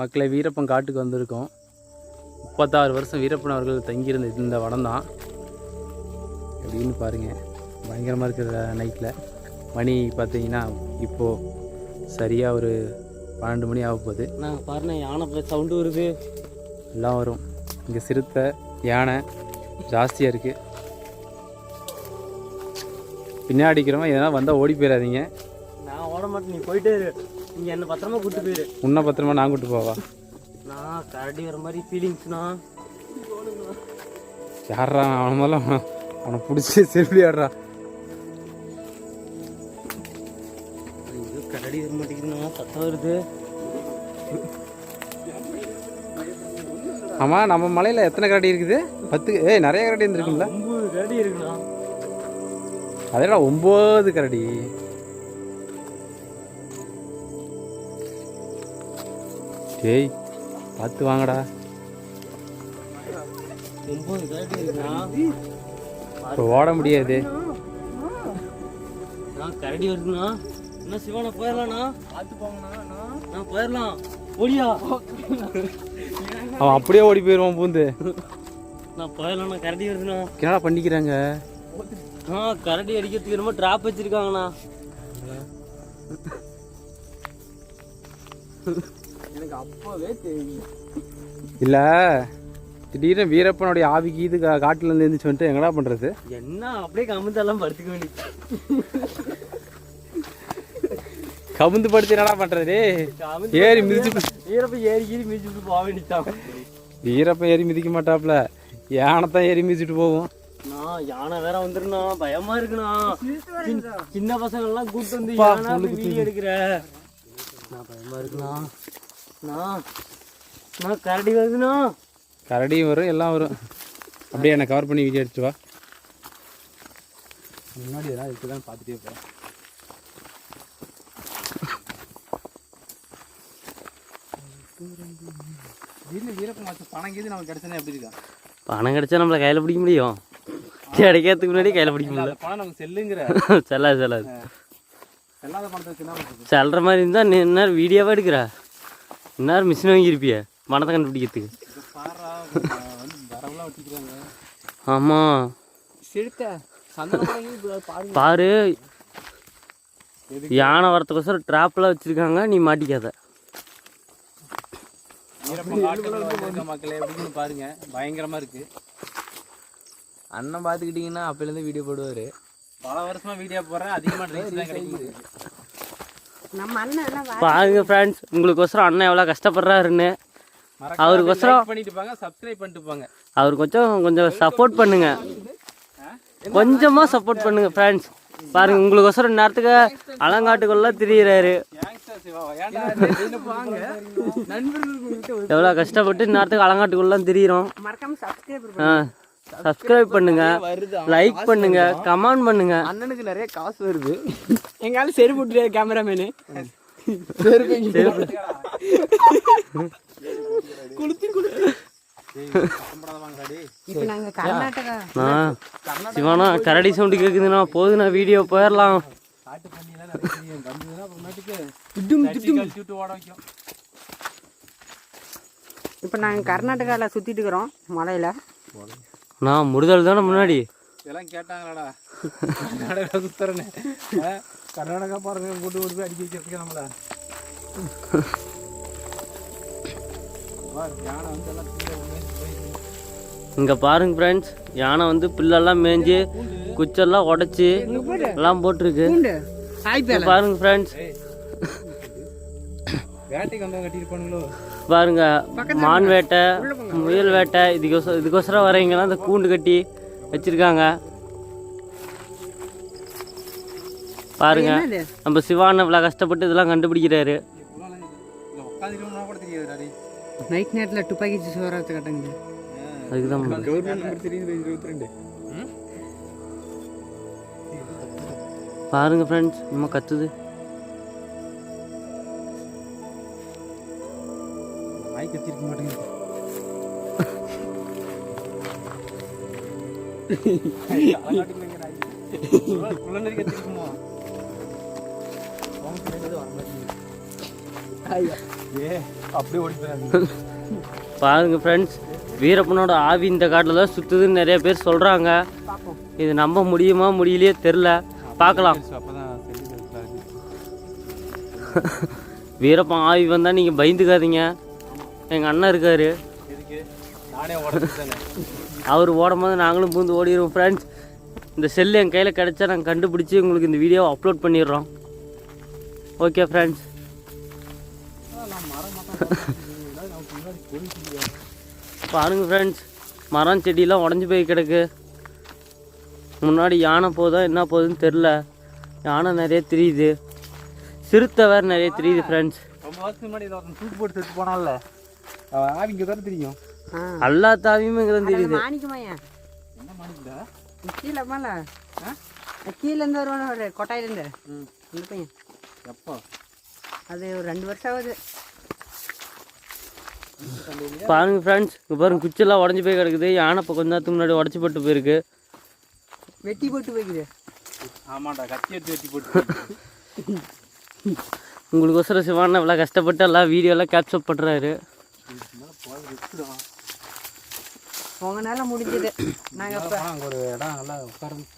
மக்களை வீரப்பன் காட்டுக்கு வந்திருக்கோம். முப்பத்தாறு வருஷம் வீரப்பன் அவர்கள் தங்கியிருந்த இந்த வனம் தான். எப்படின்னு பாருங்கள் பயங்கரமாக இருக்கிற நைட்டில் மணி பார்த்தீங்கன்னா இப்போது சரியாக ஒரு பன்னெண்டு மணி ஆக போகுது. நான் பாருண்ணே யானை சவுண்டு வருது. எல்லாம் வரும். இங்கே சிறுத்தை யானை ஜாஸ்தியாக இருக்குது பின்னாடி இருக்கிறவங்க எதனா வந்தால் ஓடி போயிடாதீங்க நான் ஓட மாட்டேன் நீ போயிட்டே இரு. நீ என்ன பத்திரமா கூட்டு போயிரு. உன்னை பத்திரமா நான் கூட்டு போவா? நான் கரடி வர மாதிரி ஃபீலிங்ஸ்ண்ணா யாரா அவன முதல்ல அவனை- பிடிச்சி செல்ஃபி ஆடுறா. கரடி வர மாட்டேங்குதுண்ணா. சத்தம் வருது. ஆமாம் நம்ம மலையில் எத்தனை கரடி இருக்குது? பத்து ஏய் நிறைய கரடி இருந்திருக்கும்ல. ஒம்பது கரடி இருக்குண்ணா. அதெல்லாம் ஒம்பது கரடி. டேய் பார்த்து வாங்கடா. இப்போ ஓட முடியாது. நான் கரடி வருதுண்ணா. என்ன சிவானா போயிடலாண்ணா பார்த்து போங்கண்ணா நான் போயிடலாம் ஓடியா. அவன் அப்படியே ஓடி போயிடுவான் பூந்து. நான் போயிடலாண்ணா கரடி வருதுண்ணா. என்னடா பண்ணிக்கிறாங்க? ஆ கரடி அடிக்கிறதுக்கு ரொம்ப ட்ராப் வச்சிருக்காங்கண்ணா. எனக்கு அப்பவே தெரியும். இல்லை திடீர்னு வீரப்பனுடைய ஆவிக்கு இது கா- காட்டுல இருந்து எழுந்துச்சு வந்துட்டு எங்கடா பண்ணுறது என்ன அப்படியே கமுந்தெல்லாம் படுத்துக்க வேண்டியது கவுந்து படுத்து என்னடா பண்ணுறது ஏறி மிதிச்சு ஈரப்ப ஏறி கீறி மிதிச்சுட்டு போக வேண்டியதான் வீரப்பன் ஏறி மிதிக்க மாட்டாப்புல யானை தான் ஏறி மிதிச்சுட்டு போகும் நான் யானை வேற வந்துருண்ணா பயமா இருக்குண்ணா. சின்ன- பசங்க எல்லாம் கூட்டு வந்து யானை வீடியோ எடுக்கிற. நான் பயமா இருக்குண்ணா. கரடி வருதுண்ணா. கரடியும் வரும் எல்லாம் வரும். அப்படியே என்னை கவர் பண்ணி வீடியோ எடுத்துட்டு வா. முன்னாடி எல்லாம் இதுக்கு தான் பார்த்துட்டே வீட்டில் வச்ச பணம் கீது நமக்கு கிடைச்சா எப்படி இருக்கா? பணம் கிடைச்சா நம்மள கையில பிடிக்க முடியும். கிடைக்கிறதுக்கு முன்னாடி கையில பிடிக்க முடியல அந்த பணம் நமக்கு செல்லுங்கிற. செல்லாது செல்லாது. செல்லாத பணத்தை செல்ற மாதிரி இருந்தா நீ என்ன வீடியோவா எடுக்கிற? இந்நேரம் மிஷின் வாங்கியிருப்பிய? பணத்தை கண்டுபிடிக்கிறதுக்கு. இதை பாரா. யானை வரத்துக்கோசரம் ட்ராப்லாம் வச்சிருக்காங்க நீ மாட்டிக்காத. மக்களே எப்படின்னு பாருங்க. பயங்கரமா இருக்கு. அண்ணன் பார்த்துக்கிட்டிங்கன்னா அப்போலேருந்து வீடியோ போடுவார். பல வருஷமா வீடியோ போடுறேன் அதிகமா ரீச் தான் கிடைக்குது. நம்ம அண்ணன் எல்லாம் பாருங்க ஃப்ரெண்ட்ஸ் உங்களுக்கோசரம் அண்ணன் எவ்வளோ கஷ்டப்படுறாருன்னு. அவருக்கோசரம் like பண்ணிட்டு போங்க சப்ஸ்கிரைப் பண்ணிட்டு போங்க அவர் கொஞ்சம் கொஞ்சம் சப்போர்ட் பண்ணுங்க கொஞ்சமாக சப்போர்ட் பண்ணுங்க ஃப்ரெண்ட்ஸ் பாருங்க உங்களுக்கோசரம் நேரத்துக்கு அலங்காட்டுக்குள்ள திரியிறாரு. யங்ஸ்டர் சிவா ஏன்டா வாங்க நண்பர்களுக்கு எவ்வளோ கஷ்டப்பட்டு நேரத்துக்கு அலங்காட்டுக்குள்ளலாம் திரியிறோம். மறக்காம சப்ஸ்கிரைப் ஆ சப்ஸ்கிரைப் பண்ணுங்க. லைக் பண்ணுங்க கமெண்ட் பண்ணுங்க. அண்ணனுக்கு நிறைய காசு வருது. எங்கால செருப்பு விட்டுரு கேமராமேனு இப்போ நாங்க கர்நாடகா. ஆ. சிவானா கரடி சவுண்டு கேட்குதுண்ணா போதுண்ணா வீடியோ போயிடலாம் இப்போ நாங்க கர்நாடகால சுத்திட்டு இருக்கிறோம் மலையில. நான் முருதல் தானே முன்னாடி? இதெல்லாம் கேட்டாங்களாடா? கர்நாடகா சுத்தரனே கர்நாடகா பாருங்க கூட்டு கூட்டு போய் அடிக்க வச்சிருக்கேன் நம்மள. இங்கே பாருங்க ஃப்ரெண்ட்ஸ் யானை வந்து புல்லெல்லாம் மேய்ஞ்சு குச்செல்லாம் உடச்சி எல்லாம் போட்டிருக்கு. பாருங்க ஃப்ரெண்ட்ஸ் பாருங்க மான் வேட்டை முயல் வேட்டை இதுக்கோசரம் இதுக்கோசரம் வரவங்கலாம் இந்த கூண்டு கட்டி வச்சிருக்காங்க. பாருங்க நம்ம சிவான இவ்வளோ கஷ்டப்பட்டு இதெல்லாம் கண்டுபிடிக்கிறாரு. நைட் நேரத்தில் துப்பாக்கி சோறாத்து கட்டுங்க. அதுக்கு தான் கவர்மெண்ட் நம்பர் தெரியுது இருபத்தி ரெண்டு பாருங்க ஃப்ரெண்ட்ஸ் நம்ம கத்துது. நாய் கத்திருக்க மாட்டேங்குது. பாருங்க ஃப்ரெண்ட்ஸ் வீரப்பனோட ஆவி இந்த காட்டில் தான் சுற்றுதுன்னு நிறைய பேர் சொல்கிறாங்க இது நம்ப முடியுமா முடியலையே தெரில பார்க்கலாம். வீரப்பன் ஆவி வந்தால் நீங்கள் பயந்துக்காதீங்க. எங்கள் அண்ணன் இருக்கார். நானே அவர் அவர் ஓடும்போது நாங்களும் பூந்து ஓடிடுவோம் ஃப்ரெண்ட்ஸ் இந்த செல்லு என் கையில் கிடச்சா நாங்கள் கண்டுபிடிச்சி உங்களுக்கு இந்த வீடியோவை அப்லோட் பண்ணிடுறோம். ஓகே ஃப்ரெண்ட்ஸ் பாருங்க ஃப்ரெண்ட்ஸ் மரம் செடியெல்லாம் உடஞ்சி போய் கிடக்கு. முன்னாடி யானை போதா என்ன போகுதுன்னு தெரில யானை நிறைய தெரியுது. சிறுத்தை வேறு நிறைய தெரியுது ஃப்ரெண்ட்ஸ் ரொம்ப வருஷத்துக்கு முன்னாடி தூக்கு போட்டு செத்து போனால அவன் தானே தெரியும். எல்லா தாவியுமே இங்கே தான் தெரியுது மாணிக்கமாயா? என்ன மாணிக்கடா? கீழே மேல. கீழேருந்து வருவான கொட்டாயிலேருந்து இந்த பையன். எப்போ? அது ஒரு ரெண்டு வருஷம் ஆகுது. பாருங்க ஃப்ரெண்ட்ஸ் இங்கே பாருங்க குச்செல்லாம் உடஞ்சி போய் கிடக்குது. யானை இப்போ கொஞ்ச நேரத்துக்கு முன்னாடி உடச்சி போட்டு போயிருக்கு. வெட்டி போட்டு வைக்குது ஆமாண்டா கத்தி எடுத்து வெட்டி போட்டு உங்களுக்கோசரம் சிவானா இவ்வளோ கஷ்டப்பட்டு எல்லாம் வீடியோலாம் கேப்சர் பண்ணுறாரு உங்களால முடிஞ்சது. நாங்கள் இப்போ அங்கே ஒரு இடம் நல்லா உட்காரணும்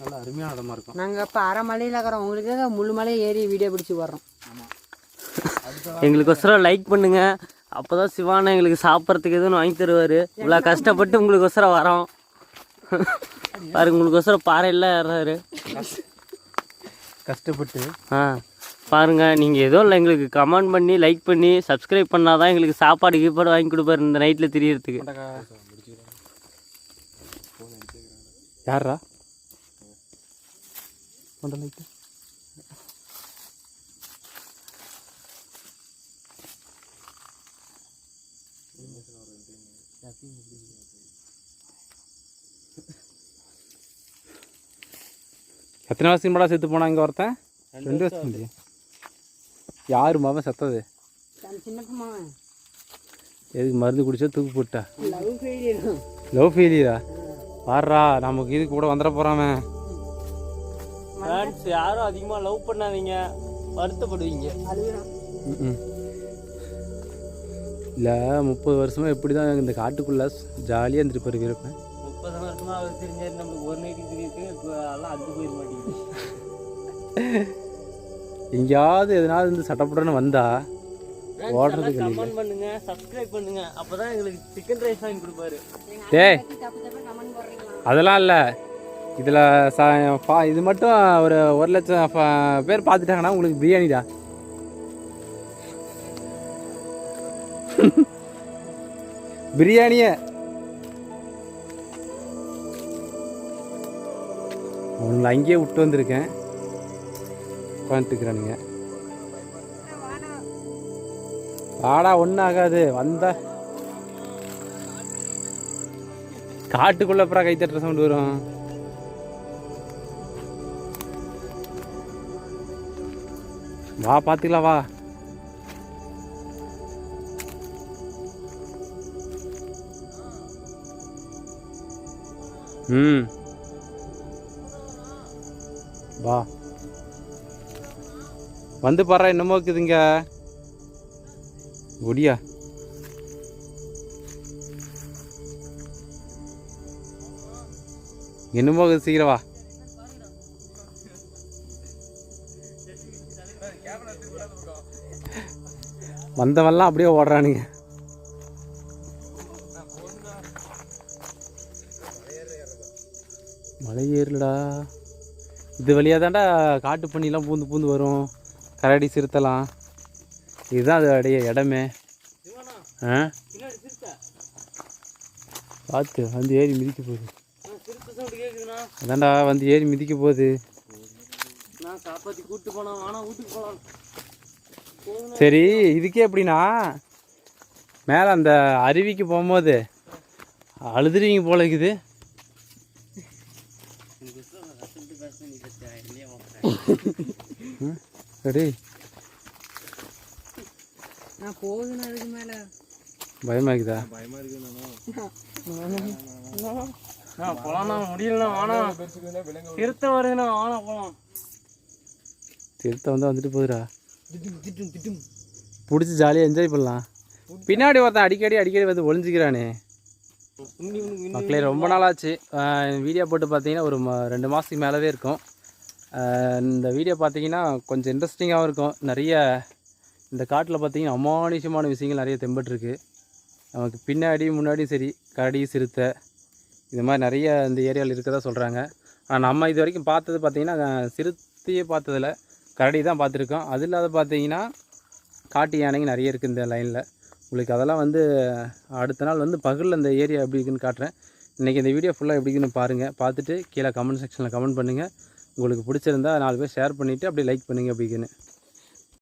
நல்லா அருமையான இடமா இருக்கும். நாங்கள் இப்போ அரை மலையில் இருக்கிறோம் உங்களுக்கு முழு மலையை ஏறி வீடியோ பிடிச்சி வர்றோம். எங்களுக்கோசரம் லைக் பண்ணுங்க. அப்போ தான் சிவானா எங்களுக்கு சாப்பிட்றதுக்கு எதுவும் வாங்கி தருவார். இவ்வளோ கஷ்டப்பட்டு உங்களுக்கோசரம் வரோம் பாருங்க உங்களுக்கோசரம் பாறையெல்லாம் ஏறாரு கஷ்டப்பட்டு. ஆ பாருங்க நீங்கள் ஏதோ இல்லை எங்களுக்கு கமெண்ட் பண்ணி லைக் பண்ணி சப்ஸ்கிரைப் பண்ணால் தான் எங்களுக்கு சாப்பாடு கீப்பாடு வாங்கி கொடுப்பாரு இந்த நைட்டில் தெரியறதுக்கு. யாரா கொண்டு லைட்டு எத்தனை வருஷத்துக்கு முன்னாடி செத்து போனா இங்கே ஒருத்தன்? ரெண்டு வருஷம் இல்லையா யார் மாவன் செத்தது? எதுக்கு மருந்து குடிச்சா தூக்கு போட்டா? லவ் ஃபெயிலியரா பாடுறா நமக்கு இது கூட வந்துட போறாமே. ஃப்ரெண்ட்ஸ் யாரும் அதிகமாக லவ் பண்ணாதீங்க. வருத்தப்படுவீங்க. இல்லை முப்பது வருஷமா எப்படி தான் இந்த காட்டுக்குள்ள ஜாலியாக இருந்துட்டு வீரப்பன் முப்பது வருஷமா அவர் தெரிஞ்சாரு நம்மளுக்கு ஒரு நைட்டு தெரியுது எல்லாம் அந்து போயிட மாட்டேங்குது. எங்கேயாவது எதனாவது இருந்து சட்டப்படன்னு வந்தா ஓடுறதுக்கு கமெண்ட் பண்ணுங்க சப்ஸ்கிரைப் பண்ணுங்க. அப்பதான் எங்களுக்கு சிக்கன் ரைஸ் வாங்கி கொடுப்பாரு. டேய் தப்பு தப்பு கமெண்ட் போடுறீங்களா? அதெல்லாம் இல்லை. இதில் ச பா- இது மட்டும் ஒரு ஒரு லட்சம் பேர் பார்த்துட்டாங்கன்னா உங்களுக்கு பிரியாணிடா. பிரியாணியே. உங்களை அங்கேயே விட்டு வந்திருக்கேன். உட்காந்துட்டுக்கிறானுங்க வாடா ஒன்றும் ஆகாது வந்தா. காட்டுக்குள்ள அப்புறம் கை தட்டுற சவுண்ட் வரும். வா பார்த்துக்கலாம் வா. ம். வா. வந்து பாரு என்னமோ இருக்குதுங்க ஒடியா என்னமோ இருக்குது, சீக்கிரம் வா. வந்தவெல்லாம் அப்படியே ஓடுறானுங்க. மலை ஏறலடா. இது வழியாக தாண்டா காட்டு பண்ணிலாம் பூந்து பூந்து வரும். கரடி சிறுத்தலாம். இதுதான் அது அடைய இடமே. ஆ? பார்த்து வந்து ஏறி மிதிக்க போகுது. அதான்டா வந்து ஏறி மிதிக்க போகுது. சரி இதுக்கே எப்படின்னா மேலே அந்த அருவிக்கு போகும்போது அழுதுறீங்க போல இருக்குது. சரி. நான் போகுதுன்னு அதுக்கு மேலே. பயமா இருக்குதா போலாம்ண்ணா முடியலண்ணா வானா சிறுத்தை வருதுண்ணா வானா போலாம். திருத்த வந்து வந்துட்டு போகுதுடா பிடிச்சி ஜாலியாக என்ஜாய் பண்ணலாம். பின்னாடி ஒருத்தன் அடிக்கடி அடிக்கடி வந்து ஒளிஞ்சிக்கிறானே. மக்களே ரொம்ப நாளாச்சு. வீடியோ போட்டு பார்த்தீங்கன்னா ஒரு ம- ரெண்டு மாதத்துக்கு மேலவே இருக்கும். இந்த வீடியோ பார்த்தீங்கன்னா கொஞ்சம் இன்ட்ரெஸ்டிங்காகவும் இருக்கும். நிறைய இந்த காட்டில் பார்த்தீங்கன்னா அமானுஷமான விஷயங்கள் நிறைய தெம்பட்டுருக்கு நமக்கு பின்னாடி முன்னாடியும் சரி கரடி சிறுத்தை இது மாதிரி நிறைய இந்த ஏரியாவில் இருக்கிறதா சொல்கிறாங்க ஆனால் நம்ம இது வரைக்கும் பார்த்தது பார்த்திங்கன்னா சிறுத்தையே பார்த்ததில்ல கரடி தான் பார்த்துருக்கோம். அது இல்லாத பார்த்தீங்கன்னா காட்டு யானைங்க நிறைய இருக்குது இந்த லைனில் உங்களுக்கு அதெல்லாம் வந்து அடுத்த நாள் வந்து பகலில் இந்த ஏரியா எப்படி இருக்குன்னு காட்டுறேன். இன்றைக்கி இந்த வீடியோ ஃபுல்லாக எப்படி இருக்குன்னு பாருங்கள் பார்த்துட்டு கீழே கமெண்ட் செக்ஷனில் கமெண்ட் பண்ணுங்கள் உங்களுக்கு பிடிச்சிருந்தா நாலு பேர் ஷேர் பண்ணிவிட்டு அப்படியே லைக் பண்ணுங்கள் அப்படிக்குன்னு